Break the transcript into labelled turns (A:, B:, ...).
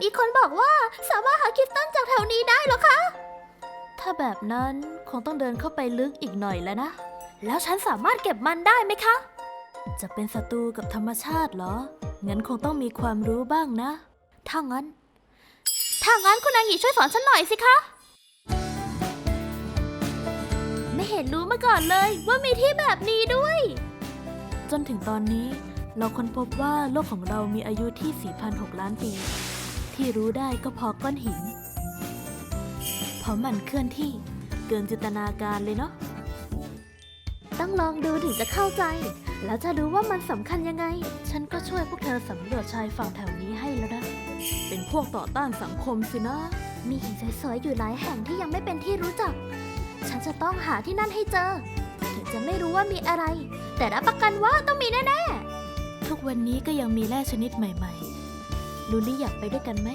A: มีคนบอกว่าสามารถหาคริสตัลจากแถวนี้ได้เหรอคะ ถ้าแบบนั้นคงต้องเดินเข้าไปลึกอีกหน่อยแล้วนะ แล้วฉันสามารถเก็บมันได้ไหมคะ จะเป็นศัตรูกับธรรมชาติเหรอ งั้นคงต้องมีความรู้บ้างนะ ถ้างั้น ถ้างั้นคุณนางหยีช่วยสอนฉันหน่อยสิคะ ไม่เห็นรู้มาก่อนเลยว่ามีที่แบบนี้ด้วย จนถึงตอนนี้เราค้นพบว่าโลกของเรามีอายุที่ 4,006 ล้านปี ที่รู้ได้ก็เพอก้อนหิน เพราะมันเคลื่อนที่เกินจินตนาการเลยเนาะ ต้องลองดูถึงจะเข้าใจ แล้วจะรู้ว่ามันสำคัญยังไง ฉันก็ช่วยพวกเธอสำรวจชายฝั่งแถวนี้ให้แล้วนะ เป็นพวกต่อต้านสังคมสินะ มีหินสวยๆอยู่หลายแห่งที่ยังไม่เป็นที่รู้จัก ฉันจะต้องหาที่นั่นให้เจอ ถึงจะไม่รู้ว่ามีอะไร แต่รับประกันว่าต้องมีแน่ๆ ทุกวันนี้ก็ยังมีแร่ชนิดใหม่ ๆ ลูลี่อยากไปด้วยกันไหม